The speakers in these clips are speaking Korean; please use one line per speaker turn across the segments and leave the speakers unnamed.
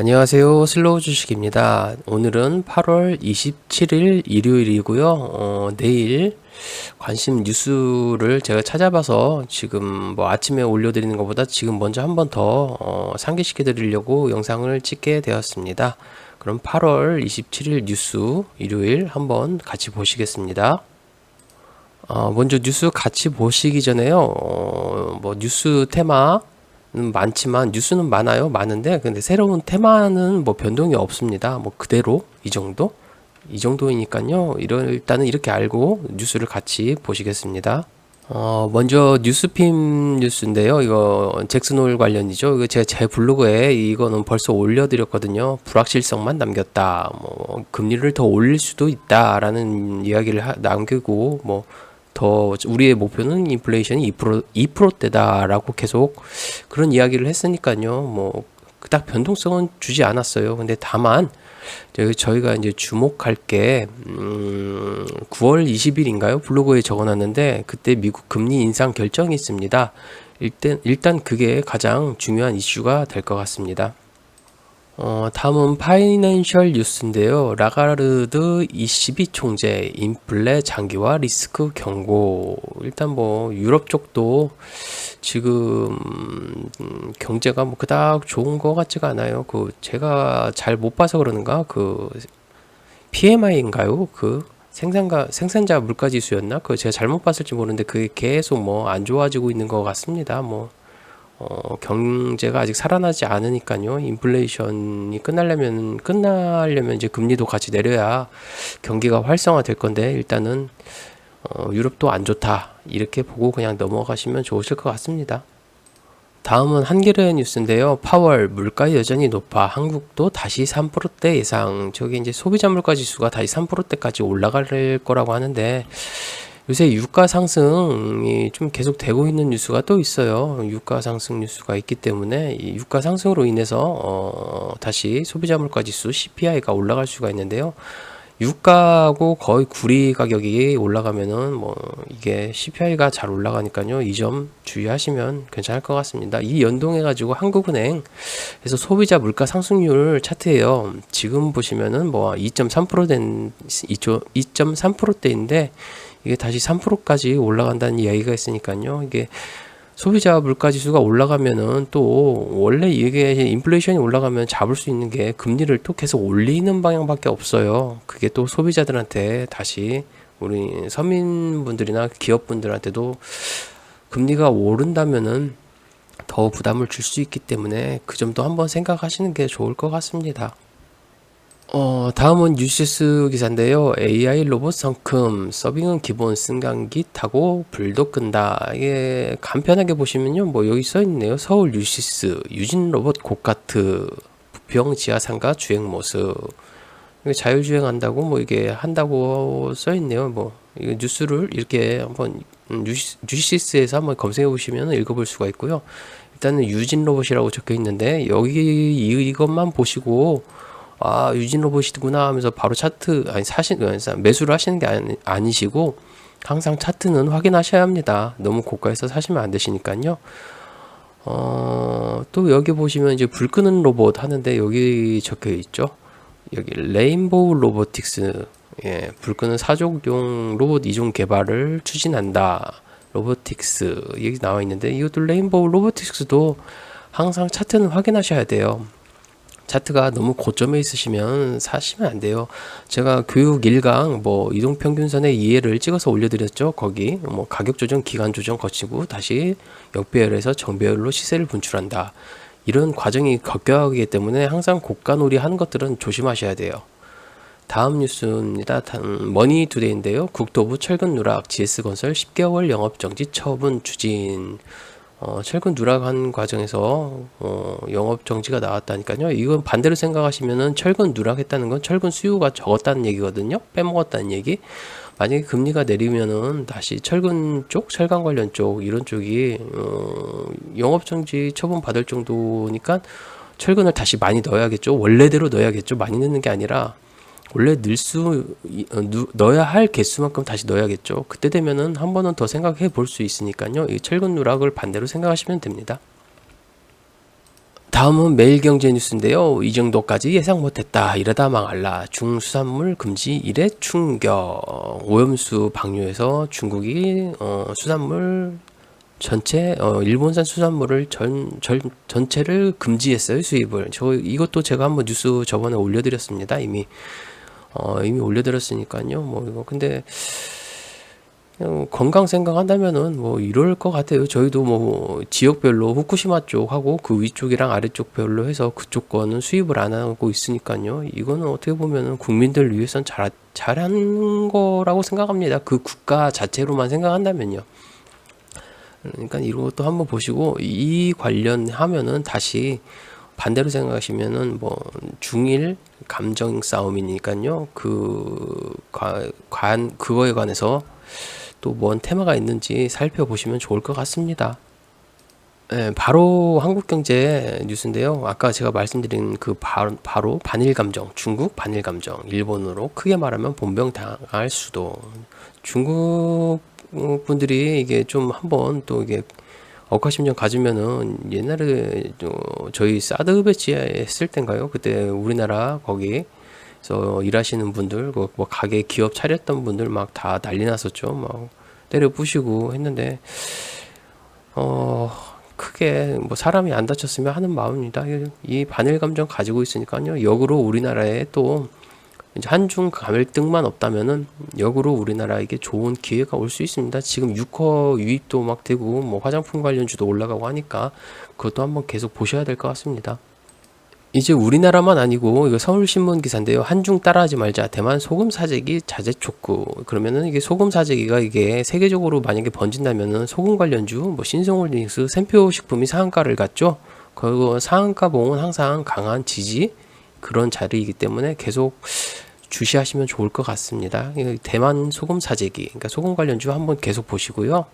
안녕하세요. 슬로우 주식입니다. 오늘은 8월 27일 일요일이고요. 어, 내일 관심 뉴스를 제가 찾아봐서 지금 뭐 아침에 올려드리는 것보다 지금 먼저 한 번 더 어, 상기시켜 드리려고 영상을 찍게 되었습니다. 그럼 8월 27일 뉴스 일요일 한번 같이 보시겠습니다. 어, 먼저 뉴스 같이 보시기 전에요. 어, 뭐 뉴스 테마 는 많지만 뉴스는 많아요. 많은데 근데 새로운 테마는 뭐 변동이 없습니다. 뭐 그대로 이 정도 이 정도이니까요. 이런 일단은 이렇게 알고 뉴스를 같이 보시겠습니다. 어 먼저 뉴스핌 뉴스인데요. 이거 잭슨홀 관련이죠. 이거 제가 제 블로그에 이거는 벌써 올려드렸거든요. 불확실성만 남겼다. 뭐 금리를 더 올릴 수도 있다라는 이야기를 하, 남기고 뭐 더 우리의 목표는 인플레이션이 2% 2%대다라고 계속 그런 이야기를 했으니까요. 뭐 그닥 변동성은 주지 않았어요. 근데 다만 저희가 이제 주목할 게 음, 9월 20일인가요? 블로그에 적어놨는데 그때 미국 금리 인상 결정이 있습니다. 일단 일단 그게 가장 중요한 이슈가 될 것 같습니다. 어, 다음은 파이낸셜 뉴스인데요. 라가르드 ECB 총재 인플레 장기화 리스크 경고. 일단 뭐 유럽 쪽도 지금 음, 경제가 뭐 그닥 좋은 것 같지가 않아요. 그 제가 잘 못 봐서 그러는가 그 PMI인가요? 그 생산가 생산자 물가 지수였나? 그 제가 잘못 봤을지 모르는데 그게 계속 뭐 안 좋아지고 있는 것 같습니다. 뭐 어, 경제가 아직 살아나지 않으니까요. 인플레이션이 끝나려면 끝나려면 이제 금리도 같이 내려야 경기가 활성화될 건데 일단은 어, 유럽도 안 좋다 이렇게 보고 그냥 넘어가시면 좋으실 것 같습니다. 다음은 한겨레 뉴스인데요. 파월 물가 여전히 높아 한국도 다시 3%대 예상. 저기 이제 소비자 물가 지수가 다시 3%대까지 올라갈 거라고 하는데 요새 유가 상승이 좀 계속 되고 있는 뉴스가 또 있어요. 유가 상승 뉴스가 있기 때문에 이 유가 상승으로 인해서 어, 다시 소비자 물가 지수 CPI가 올라갈 수가 있는데요. 유가하고 거의 구리 가격이 올라가면은 뭐 이게 CPI가 잘 올라가니까요. 이 점 주의하시면 괜찮을 것 같습니다. 이 연동해 가지고 한국은행에서 소비자 물가 상승률 차트예요. 지금 보시면은 뭐 2.3%된 2.3%대인데 이게 다시 3%까지 올라간다는 이야기가 있으니까요. 이게 소비자 물가 지수가 올라가면은 또 원래 이게 인플레이션이 올라가면 잡을 수 있는 게 금리를 또 계속 올리는 방향밖에 없어요. 그게 또 소비자들한테 다시 우리 서민분들이나 기업분들한테도 금리가 오른다면은 더 부담을 줄 수 있기 때문에 그 점도 한번 생각하시는 게 좋을 것 같습니다. 어, 다음은 뉴시스 기사인데요. AI 로봇 성큼 서빙은 기본 승강기 타고 불도 끈다. 이게 간편하게 보시면요. 뭐 여기 써 있네요. 서울 뉴시스 유진 로봇 고카트 부평 지하상가 주행 모습. 이게 자율주행 한다고 뭐 이게 한다고 써 있네요. 뭐 이거 뉴스를 이렇게 한번 뉴시, 뉴시스에서 한번 검색해 보시면 읽어볼 수가 있고요. 일단은 유진 로봇이라고 적혀 있는데 여기 이것만 보시고 아 유진 로봇이구나 하면서 바로 차트 아니 사신 매수를 하시는 게 아니, 아니시고 항상 차트는 확인하셔야 합니다. 너무 고가에서 사시면 안 되시니까요. 어, 또 여기 보시면 이제 불 끄는 로봇 하는데 여기 적혀 있죠. 여기 레인보우 로보틱스 예, 불 끄는 사족용 로봇 이종 개발을 추진한다. 로보틱스 여기 나와 있는데 이것도 레인보우 로보틱스도 항상 차트는 확인하셔야 돼요. 차트가 너무 고점에 있으시면 사시면 안 돼요. 제가 교육 1강 뭐 이동 평균선의 이해를 찍어서 올려드렸죠. 거기 뭐 가격 조정, 기간 조정 거치고 다시 역배열에서 정배열로 시세를 분출한다. 이런 과정이 겪여가기 때문에 항상 고가놀이 하는 것들은 조심하셔야 돼요. 다음 뉴스입니다. 머니투데이인데요. 국토부 철근 누락, GS건설 10개월 영업정지 처분 추진. 어, 철근 누락한 과정에서 어, 영업 정지가 나왔다니까요. 이건 반대로 생각하시면은 철근 누락했다는 건 철근 수요가 적었다는 얘기거든요. 빼먹었다는 얘기. 만약에 금리가 내리면은 다시 철근 쪽, 철강 관련 쪽 이런 쪽이 어, 영업 정지 처분 받을 정도니까 철근을 다시 많이 넣어야겠죠. 원래대로 넣어야겠죠. 많이 넣는 게 아니라 원래 넣수 어, 넣어야 할 개수만큼 다시 넣어야겠죠. 그때 되면은 한 번은 더 생각해 볼 수 있으니까요. 이 철근 누락을 반대로 생각하시면 됩니다. 다음은 매일경제 뉴스인데요. 이 정도까지 예상 못했다. 이러다 망할라. 중수산물 금지 이래 충격. 오염수 방류에서 중국이 어, 수산물 전체 어, 일본산 수산물을 전, 전 전체를 금지했어요 수입을. 저 이것도 제가 한번 뉴스 저번에 올려드렸습니다 이미 어, 이미 올려드렸으니까요. 뭐 이거 근데 건강 생각한다면은 뭐 이럴 것 같아요. 저희도 뭐 지역별로 후쿠시마 쪽하고 그 위쪽이랑 아래쪽 별로 해서 그쪽 거는 수입을 안 하고 있으니까요. 이거는 어떻게 보면은 국민들 위해선 잘 잘한 거라고 생각합니다. 그 국가 자체로만 생각한다면요. 그러니까 이것도 한번 보시고 이 관련하면은 다시 반대로 생각하시면은 뭐 중일 감정 싸움이니까요. 그 과, 관 그거에 관해서 또 뭔 테마가 있는지 살펴보시면 좋을 것 같습니다. 예, 바로 한국경제 뉴스인데요. 아까 제가 말씀드린 그 바로, 바로 반일 감정, 중국 반일 감정, 일본으로 크게 말하면 본병 당할 수도. 중국 분들이 이게 좀 한번 또 이게 억하심정 가지면은 옛날에 또 저희 사드 배치 했을 땐가요? 그때 우리나라 거기 서 일하시는 분들, 그 뭐 가게 기업 차렸던 분들 막 다 난리 났었죠. 막 때려 부시고 했는데 어 크게 뭐 사람이 안 다쳤으면 하는 마음입니다. 이- 이 반일 감정 가지고 있으니까요. 역으로 우리나라에 또 이제 한중 갈등만 없다면은 역으로 우리나라에게 좋은 기회가 올 수 있습니다. 지금 육허 유입도 막 되고 뭐 화장품 관련주도 올라가고 하니까 그것도 한번 계속 보셔야 될 것 같습니다. 이제 우리나라만 아니고 이거 서울신문 기사인데요. 한중 따라하지 말자. 대만 소금 사재기 자재 촉구. 그러면은 이게 소금 사재기가 이게 세계적으로 만약에 번진다면은 소금 관련주 뭐 신성홀딩스, 샘표 식품이 상한가를 갔죠. 그리고 상한가 봉은 항상 강한 지지 그런 자리이기 때문에 계속 주시하시면 좋을 것 같습니다. 대만 소금 사재기, 그러니까 소금 관련주 한번 계속 보시고요.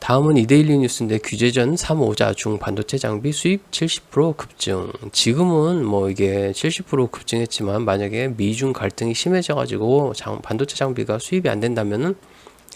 다음은 이데일리 뉴스인데 규제전 3호자 중 반도체 장비 수입 70% 급증. 지금은 뭐 이게 70% 급증했지만 만약에 미중 갈등이 심해져 가지고 장, 반도체 장비가 수입이 안 된다면은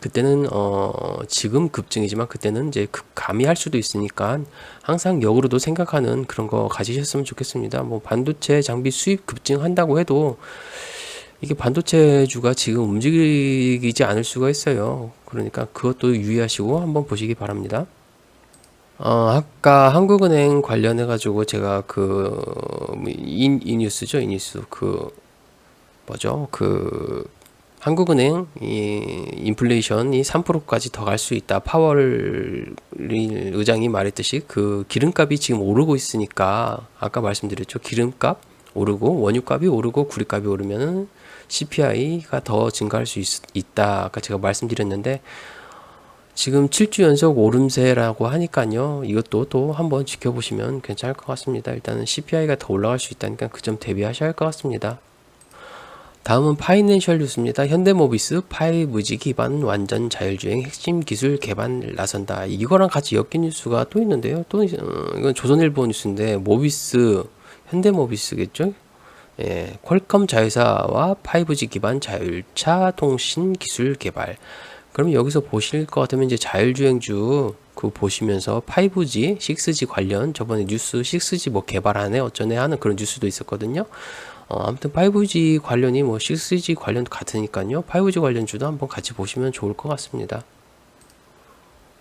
그때는 어 지금 급증이지만 그때는 이제 급 감이 할 수도 있으니까 항상 역으로도 생각하는 그런 거 가지셨으면 좋겠습니다. 뭐 반도체 장비 수입 급증한다고 해도 이게 반도체주가 지금 움직이지 않을 수가 있어요. 그러니까 그것도 유의하시고 한번 보시기 바랍니다. 어, 아까 한국은행 관련해 가지고 제가 그, 이, 이 뉴스죠, 이 뉴스. 그, 뭐죠, 그, 한국은행 이 인플레이션이 3%까지 더 갈 수 있다. 파월 의장이 말했듯이 그 기름값이 지금 오르고 있으니까 아까 말씀드렸죠. 기름값 오르고 원유값이 오르고 구리값이 오르면은 CPI가 더 증가할 수 있, 있다. 아까 제가 말씀드렸는데 지금 7주 연속 오름세라고 하니까요. 이것도 또 한번 지켜보시면 괜찮을 것 같습니다. 일단은 CPI가 더 올라갈 수 있다니까 그 점 대비하셔야 할 것 같습니다. 다음은 파이낸셜 뉴스입니다. 현대모비스 5G 기반 완전 자율주행 핵심 기술 개발 나선다. 이거랑 같이 엮인 뉴스가 또 있는데요. 또 어, 이건 조선일보 뉴스인데 모비스 현대모비스겠죠? 예, 퀄컴 자회사와 5G 기반 자율차 통신 기술 개발. 그럼 여기서 보실 것 같으면 이제 자율주행주 그 보시면서 5G, 6G 관련 저번에 뉴스 6G 뭐 개발하네 어쩌네 하는 그런 뉴스도 있었거든요. 어, 아무튼 5G 관련이 뭐 6G 관련도 같으니까요. 5G 관련주도 한번 같이 보시면 좋을 것 같습니다.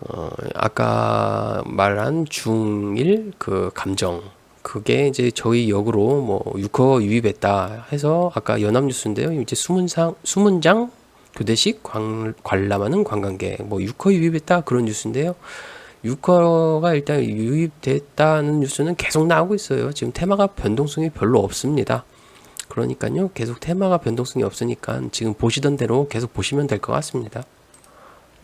어, 아까 말한 중일 그 감정 그게 이제 저희 역으로 뭐 6허 유입했다 해서 아까 연합뉴스인데요. 이제 수문상 수문장 교대식 관, 관람하는 관광객 뭐 6허 유입했다 그런 뉴스인데요. 6허가 일단 유입됐다는 뉴스는 계속 나오고 있어요. 지금 테마가 변동성이 별로 없습니다. 그러니까요. 계속 테마가 변동성이 없으니까 지금 보시던 대로 계속 보시면 될 것 같습니다.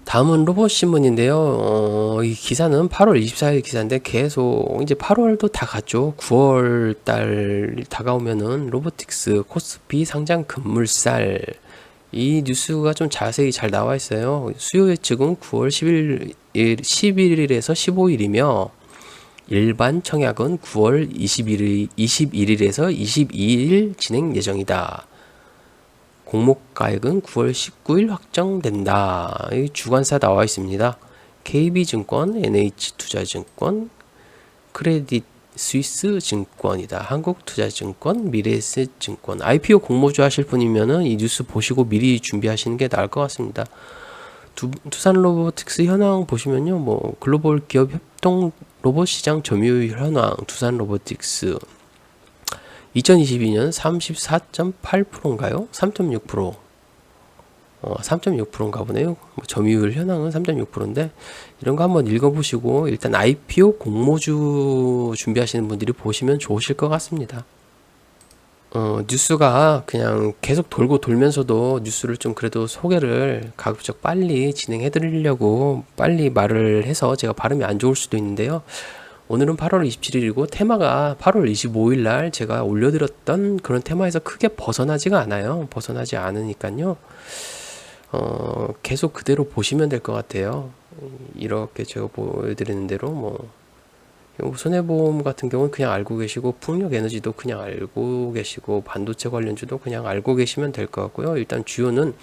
다음은 로봇 신문인데요. 어, 이 기사는 8월 24일 기사인데 계속 이제 8월도 다 갔죠. 9월 달 다가오면은 로보틱스 코스피 상장 급물살 이 뉴스가 좀 자세히 잘 나와 있어요. 수요 예측은 9월 11일 11일에서 15일이며 일반 청약은 9월 21일, 21일에서 22일 진행 예정이다. 공모 가액은 9월 19일 확정된다. 이 주관사 나와 있습니다. KB증권, NH투자증권, 크레딧 스위스 증권이다. 한국투자증권, 미래에셋증권. IPO 공모주 하실 분이면은 이 뉴스 보시고 미리 준비하시는 게 나을 것 같습니다. 두, 두산 로보틱스 현황 보시면요. 뭐 글로벌 기업 협동 로봇 시장 점유율 현황 두산 로보틱스 2022년 34.8%인가요? 3.6%. 어, 3.6%인가 보네요. 뭐 점유율 현황은 3.6%인데 이런 거 한번 읽어보시고 일단 IPO 공모주 준비하시는 분들이 보시면 좋으실 것 같습니다. 어, 뉴스가 그냥 계속 돌고 돌면서도 뉴스를 좀 그래도 소개를 가급적 빨리 진행해 드리려고 빨리 말을 해서 제가 발음이 안 좋을 수도 있는데요. 오늘은 8월 27일이고 테마가 8월 25일 날 제가 올려드렸던 그런 테마에서 크게 벗어나지가 않아요. 벗어나지 않으니까요. 어, 계속 그대로 보시면 될 것 같아요. 이렇게 제가 보여드리는 대로 뭐 손해보험 같은 경우는 그냥 알고 계시고 풍력 에너지도 그냥 알고 계시고 반도체 관련주도 그냥 알고 계시면 될 것 같고요. 일단 주요는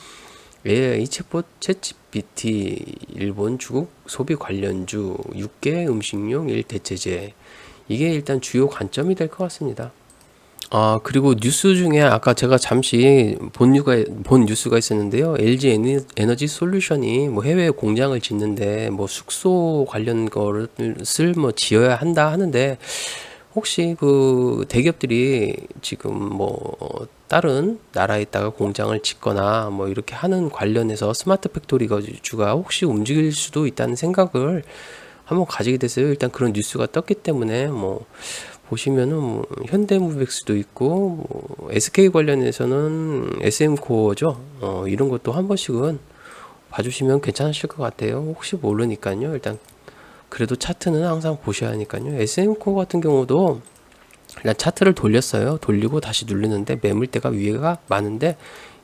AI 챗봇 챗GPT 일본 중국 소비 관련주 6개 음식용 1대체제 이게 일단 주요 관점이 될 것 같습니다. 아, 그리고 뉴스 중에 아까 제가 잠시 본 뉴가, 본 뉴스가 있었는데요. LG 에너- 에너지 솔루션이 뭐 해외에 공장을 짓는데 뭐 숙소 관련 것을 뭐 지어야 한다 하는데 혹시 그 대기업들이 지금 뭐 다른 나라에 있다가 공장을 짓거나 뭐 이렇게 하는 관련해서 스마트 팩토리가 주가 혹시 움직일 수도 있다는 생각을 한번 가지게 됐어요. 일단 그런 뉴스가 떴기 때문에 뭐 보시면은 뭐 현대무백스도 있고 뭐 SK 관련해서는 SM코어죠. 어, 이런 것도 한 번씩은 봐주시면 괜찮으실 것 같아요. 혹시 모르니까요. 일단 그래도 차트는 항상 보셔야 하니까요. SM코어 같은 경우도 일단 차트를 돌렸어요. 돌리고 다시 누르는데 매물대가 위에가 많은데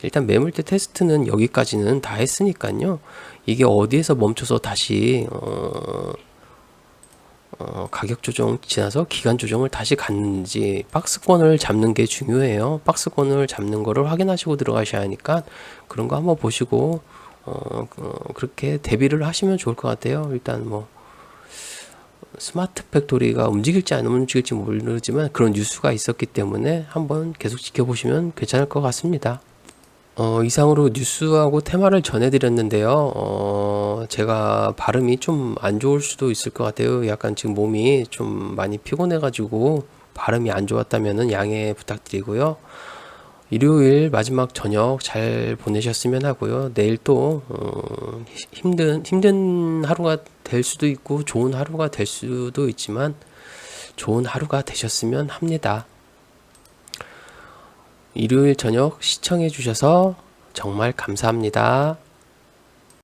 일단 매물대 테스트는 여기까지는 다 했으니까요. 이게 어디에서 멈춰서 다시 어, 어, 가격 조정 지나서 기간 조정을 다시 갔는지 박스권을 잡는 게 중요해요. 박스권을 잡는 거를 확인하시고 들어가셔야 하니까 그런 거 한번 보시고 어, 어, 그렇게 대비를 하시면 좋을 것 같아요. 일단 뭐 스마트 팩토리가 움직일지 안 움직일지 모르지만 그런 뉴스가 있었기 때문에 한번 계속 지켜보시면 괜찮을 것 같습니다. 어, 이상으로 뉴스하고 테마를 전해드렸는데요. 어, 제가 발음이 좀 안 좋을 수도 있을 것 같아요. 약간 지금 몸이 좀 많이 피곤해가지고 발음이 안 좋았다면 양해 부탁드리고요. 일요일 마지막 저녁 잘 보내셨으면 하고요. 내일 또 어, 힘든 힘든 하루가 될 수도 있고 좋은 하루가 될 수도 있지만 좋은 하루가 되셨으면 합니다. 일요일 저녁 시청해 주셔서 정말 감사합니다.